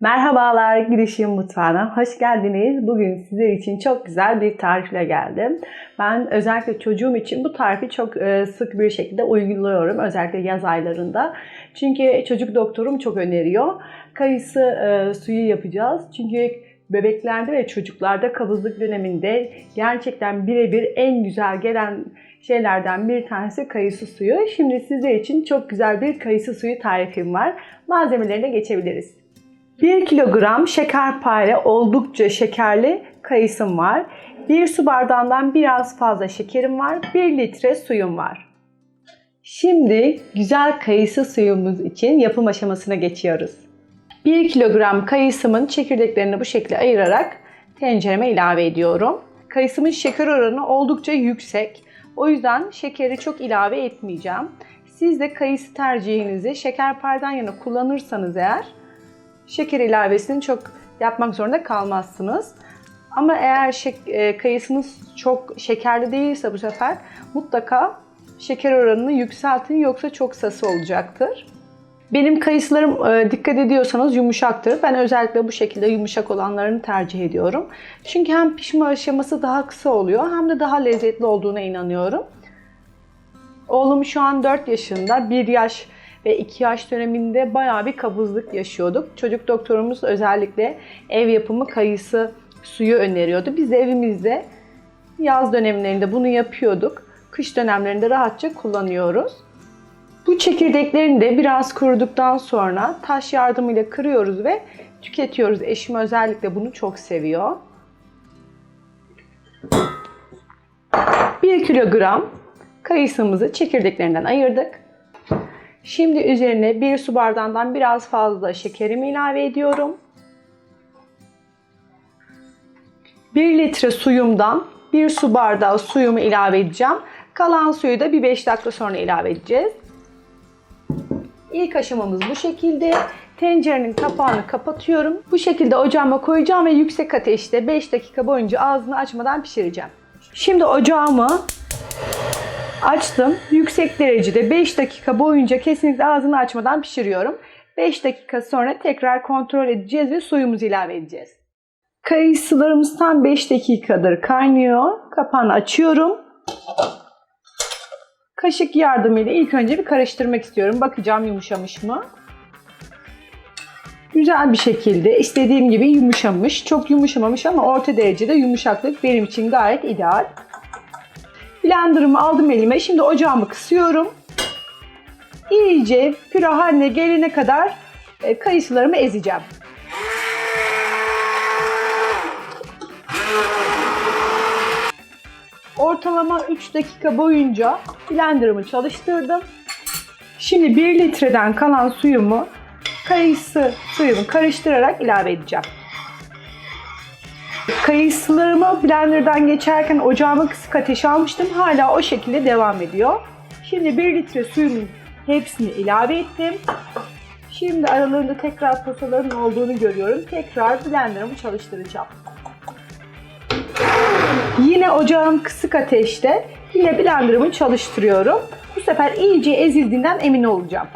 Merhabalar Girişim Mutfağı'na hoş geldiniz. Bugün sizler için çok güzel bir tarifle geldim. Ben özellikle çocuğum için bu tarifi çok e, sık bir şekilde uyguluyorum. Özellikle yaz aylarında. Çünkü çocuk doktorum çok öneriyor. Kayısı e, suyu yapacağız. Çünkü bebeklerde ve çocuklarda kabızlık döneminde gerçekten birebir en güzel gelen şeylerden bir tanesi kayısı suyu. Şimdi sizler için çok güzel bir kayısı suyu tarifim var. Malzemelerine geçebiliriz. 1 kilogram şekerpare oldukça şekerli kayısım var. 1 su bardağından biraz fazla şekerim var. 1 litre suyum var. Şimdi güzel kayısı suyumuz için yapım aşamasına geçiyoruz. 1 kilogram kayısımın çekirdeklerini bu şekilde ayırarak tencereme ilave ediyorum. Kayısımın şeker oranı oldukça yüksek. O yüzden şekeri çok ilave etmeyeceğim. Siz de kayısı tercihinizi şekerpareden yana kullanırsanız eğer şeker ilavesini çok yapmak zorunda kalmazsınız. Ama eğer şek- e, kayısınız çok şekerli değilse bu sefer mutlaka şeker oranını yükseltin yoksa çok sası olacaktır. Benim kayısılarım e, dikkat ediyorsanız yumuşaktır. Ben özellikle bu şekilde yumuşak olanlarını tercih ediyorum. Çünkü hem pişme aşaması daha kısa oluyor hem de daha lezzetli olduğuna inanıyorum. Oğlum şu an 4 yaşında. 1 yaş ve 2 yaş döneminde bayağı bir kabızlık yaşıyorduk. Çocuk doktorumuz özellikle ev yapımı kayısı suyu öneriyordu. Biz de evimizde yaz dönemlerinde bunu yapıyorduk. Kış dönemlerinde rahatça kullanıyoruz. Bu çekirdeklerini de biraz kuruduktan sonra taş yardımıyla kırıyoruz ve tüketiyoruz. Eşim özellikle bunu çok seviyor. 1 kilogram kayısımızı çekirdeklerinden ayırdık. Şimdi üzerine bir su bardağından biraz fazla şekerimi ilave ediyorum. 1 litre suyumdan 1 su bardağı suyumu ilave edeceğim. Kalan suyu da bir 5 dakika sonra ilave edeceğiz. İlk aşamamız bu şekilde. Tencerenin kapağını kapatıyorum. Bu şekilde ocağıma koyacağım ve yüksek ateşte 5 dakika boyunca ağzını açmadan pişireceğim. Şimdi ocağımı Açtım. Yüksek derecede 5 dakika boyunca kesinlikle ağzını açmadan pişiriyorum. 5 dakika sonra tekrar kontrol edeceğiz ve suyumuzu ilave edeceğiz. Kayısılarımız tam 5 dakikadır kaynıyor. Kapağını açıyorum. Kaşık yardımıyla ilk önce bir karıştırmak istiyorum. Bakacağım yumuşamış mı? Güzel bir şekilde istediğim gibi yumuşamış. Çok yumuşamamış ama orta derecede yumuşaklık benim için gayet ideal. Blender'ımı aldım elime. Şimdi ocağımı kısıyorum. İyice püre haline gelene kadar e, kayısılarımı ezeceğim. Ortalama 3 dakika boyunca blenderımı çalıştırdım. Şimdi 1 litreden kalan suyumu kayısı suyumu karıştırarak ilave edeceğim. Kayısılarımı blenderdan geçerken ocağıma kısık ateş almıştım. Hala o şekilde devam ediyor. Şimdi 1 litre suyumun hepsini ilave ettim. Şimdi aralarında tekrar posaların olduğunu görüyorum. Tekrar blenderımı çalıştıracağım. Yine ocağım kısık ateşte. Yine blenderımı çalıştırıyorum. Bu sefer iyice ezildiğinden emin olacağım.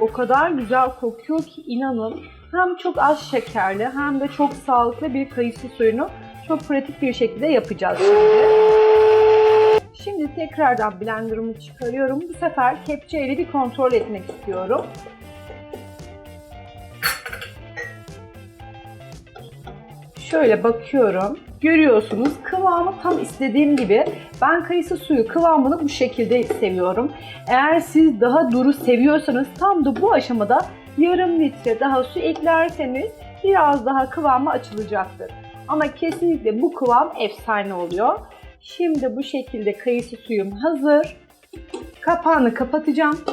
O kadar güzel kokuyor ki inanın hem çok az şekerli hem de çok sağlıklı bir kayısı suyunu çok pratik bir şekilde yapacağız şimdi. Şimdi tekrardan blenderımı çıkarıyorum. Bu sefer kepçeyle bir kontrol etmek istiyorum. Şöyle bakıyorum. Görüyorsunuz kıvamı tam istediğim gibi. Ben kayısı suyu kıvamını bu şekilde seviyorum. Eğer siz daha duru seviyorsanız tam da bu aşamada yarım litre daha su eklerseniz biraz daha kıvamı açılacaktır. Ama kesinlikle bu kıvam efsane oluyor. Şimdi bu şekilde kayısı suyum hazır. Kapağını kapatacağım.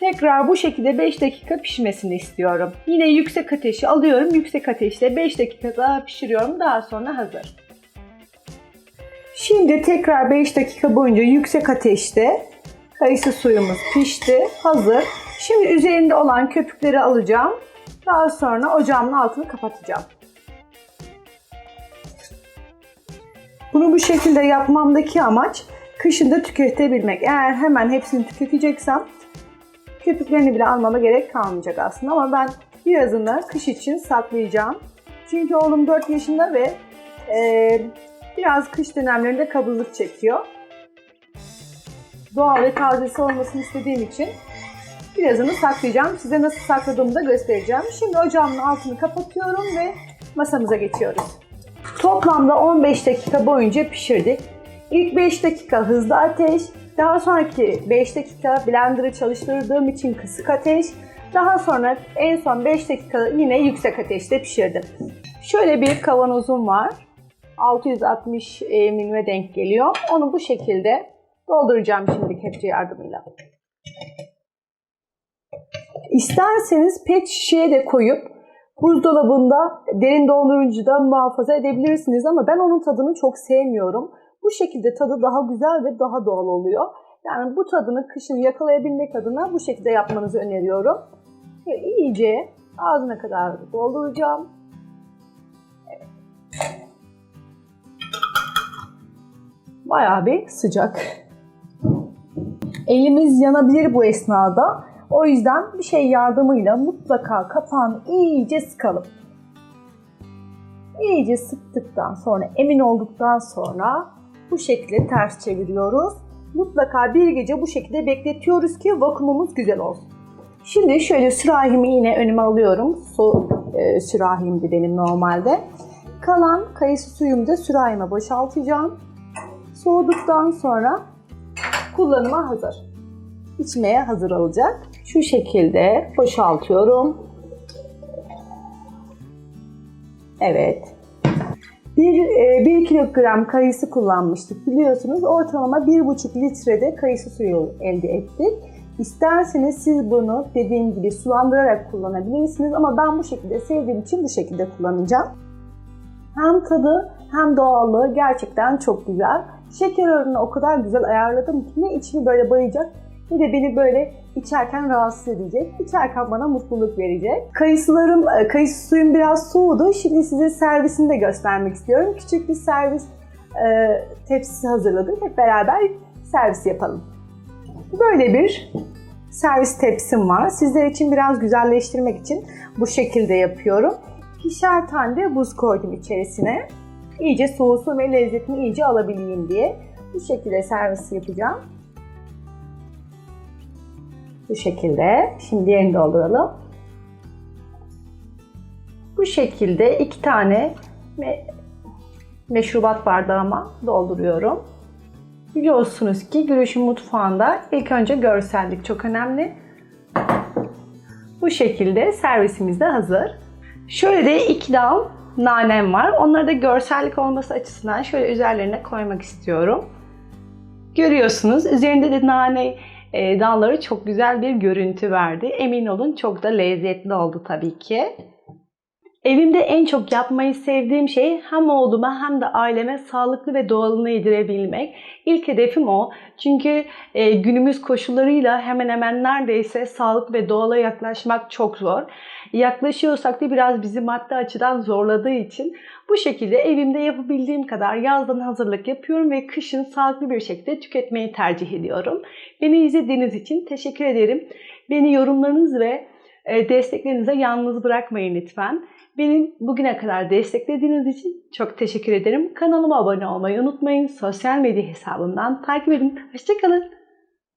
Tekrar bu şekilde 5 dakika pişmesini istiyorum. Yine yüksek ateşi alıyorum. Yüksek ateşte 5 dakika daha pişiriyorum. Daha sonra hazır. Şimdi tekrar 5 dakika boyunca yüksek ateşte kayısı suyumuz pişti. Hazır. Şimdi üzerinde olan köpükleri alacağım. Daha sonra ocağımın altını kapatacağım. Bunu bu şekilde yapmamdaki amaç kışında tüketebilmek. Eğer hemen hepsini tüketeceksem Köpüklerini bile almama gerek kalmayacak aslında ama ben birazını kış için saklayacağım. Çünkü oğlum 4 yaşında ve e, biraz kış dönemlerinde kabızlık çekiyor. Doğal ve tazesi olmasını istediğim için birazını saklayacağım. Size nasıl sakladığımı da göstereceğim. Şimdi ocağımın altını kapatıyorum ve masamıza geçiyoruz. Toplamda 15 dakika boyunca pişirdik. İlk 5 dakika hızlı ateş, daha sonraki 5 dakika blender'ı çalıştırdığım için kısık ateş, daha sonra en son 5 dakika yine yüksek ateşte pişirdim. Şöyle bir kavanozum var. 660 milime denk geliyor. Onu bu şekilde dolduracağım şimdi kepçe yardımıyla. İsterseniz pet şişeye de koyup buzdolabında derin dondurucuda muhafaza edebilirsiniz ama ben onun tadını çok sevmiyorum. Bu şekilde tadı daha güzel ve daha doğal oluyor. Yani bu tadını kışın yakalayabilmek adına bu şekilde yapmanızı öneriyorum. Ve iyice ağzına kadar dolduracağım. Evet. Bayağı bir sıcak. Elimiz yanabilir bu esnada. O yüzden bir şey yardımıyla mutlaka kapağını iyice sıkalım. İyice sıktıktan sonra, emin olduktan sonra bu şekilde ters çeviriyoruz. Mutlaka bir gece bu şekilde bekletiyoruz ki vakumumuz güzel olsun. Şimdi şöyle sürahimi yine önüme alıyorum. Su e, sürahimdi benim normalde. Kalan kayısı suyumu da sürahime boşaltacağım. Soğuduktan sonra kullanıma hazır. İçmeye hazır olacak. Şu şekilde boşaltıyorum. Evet. 1, 1 kilogram kayısı kullanmıştık biliyorsunuz. Ortalama 1,5 litrede kayısı suyu elde ettik. İsterseniz siz bunu dediğim gibi sulandırarak kullanabilirsiniz ama ben bu şekilde sevdiğim için bu şekilde kullanacağım. Hem tadı hem doğallığı gerçekten çok güzel. Şeker oranını o kadar güzel ayarladım ki ne içimi böyle bayacak ne de beni böyle içerken rahatsız edecek. İçerken bana mutluluk verecek. Kayısılarım, e, kayısı suyum biraz soğudu. Şimdi size servisini de göstermek istiyorum. Küçük bir servis e, tepsisi hazırladım. Hep beraber servis yapalım. Böyle bir servis tepsim var. Sizler için biraz güzelleştirmek için bu şekilde yapıyorum. İkişer tane de buz koydum içerisine. İyice soğusun ve lezzetini iyice alabileyim diye. Bu şekilde servis yapacağım. Bu şekilde. Şimdi diğerini dolduralım. Bu şekilde iki tane me meşrubat bardağıma dolduruyorum. Biliyorsunuz ki Gülüş'ün mutfağında ilk önce görsellik çok önemli. Bu şekilde servisimiz de hazır. Şöyle de iki dal nanem var. Onları da görsellik olması açısından şöyle üzerlerine koymak istiyorum. Görüyorsunuz üzerinde de nane e, dalları çok güzel bir görüntü verdi. Emin olun çok da lezzetli oldu tabii ki. Evimde en çok yapmayı sevdiğim şey hem oğluma hem de aileme sağlıklı ve doğalını yedirebilmek. İlk hedefim o. Çünkü e, günümüz koşullarıyla hemen hemen neredeyse sağlık ve doğala yaklaşmak çok zor. Yaklaşıyorsak da biraz bizi maddi açıdan zorladığı için bu şekilde evimde yapabildiğim kadar yazdan hazırlık yapıyorum ve kışın sağlıklı bir şekilde tüketmeyi tercih ediyorum. Beni izlediğiniz için teşekkür ederim. Beni yorumlarınız ve e, desteklerinize yalnız bırakmayın lütfen. Beni bugüne kadar desteklediğiniz için çok teşekkür ederim. Kanalıma abone olmayı unutmayın. Sosyal medya hesabımdan takip edin. Hoşçakalın.